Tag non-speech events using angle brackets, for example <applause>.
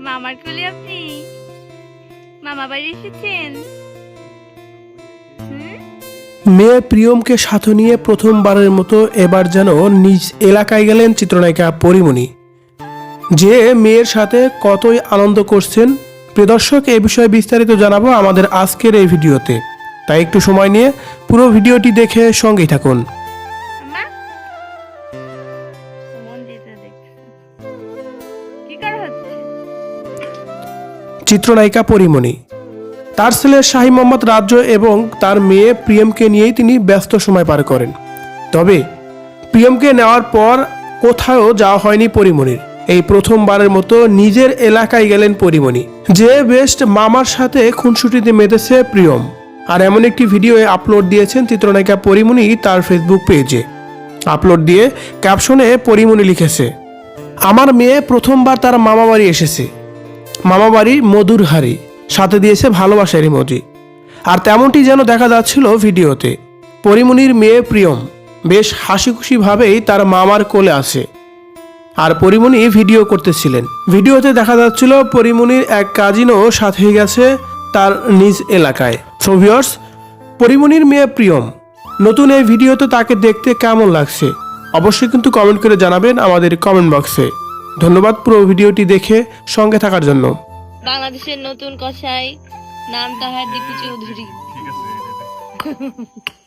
মামার কোলে আপনি? মামা বাড়ি এসেছেন? মেয়ে প্রিয়মকে সাথে নিয়ে প্রথমবারের মতো এবার যেন নিজ এলাকায় গেলেন চিত্রনায়িকা পরিমণি। যে মেয়ের সাথে কতই আনন্দ করছেন, প্রিয় এ বিষয়ে বিস্তারিত জানাব আমাদের আজকের এই ভিডিওতে। তাই একটু সময় নিয়ে পুরো ভিডিওটি দেখে সঙ্গেই থাকুন। চিত্রনায়িকা পরিমণি। তার ছেলে শাহী মোহাম্মদ রাজ্য এবং তার মেয়ে প্রিয়মকে নিয়েই তিনি ব্যস্ত সময় পার করেন। তবে প্রিয়মকে নেওয়ার পর কোথাও যাওয়া হয়নি পরিমণির। এই প্রথমবারের মতো নিজের এলাকায় গেলেন পরিমণি, যে বেস্ট মামার সাথে খুনসুটিতে মেতেছে প্রিয়ম। আর এমন একটি ভিডিও আপলোড দিয়েছেন চিত্রনায়িকা পরিমণি তার ফেসবুক পেজে। আপলোড দিয়ে ক্যাপশনে পরিমণি লিখেছে আমার মেয়ে প্রথমবার তার মামা বাড়ি এসেছে। মামা বাড়ি মধুর হাড়ি, সাথে দিয়েছে ভালোবাসার ইমোজি আর তেমনটি যেন দেখা যাচ্ছিল ভিডিওতে। পরিমণির মেয়ে প্রিয়ম বেশ হাসি খুশিভাবেই তার মামার কোলে আছে। আর পরিমণি ভিডিও করতেছিলেন। ভিডিওতে দেখা যাচ্ছিল পরিমণির এক কাজিনও সাথে গেছে তার নিজ এলাকায়। সো ভিউয়ার্স পরিমণির মেয়ে প্রিয়ম, নতুন এই ভিডিওতে তাকে দেখতে কেমন লাগছে? অবশ্যই কিন্তু কমেন্ট করে জানাবেন আমাদের কমেন্ট বক্সে ধন্যবাদ পুরো ভিডিওটি দেখে সঙ্গে থাকার জন্য। বাংলাদেশের নতুন কষাই নাম তাহার দীপু চৌধুরী। <laughs>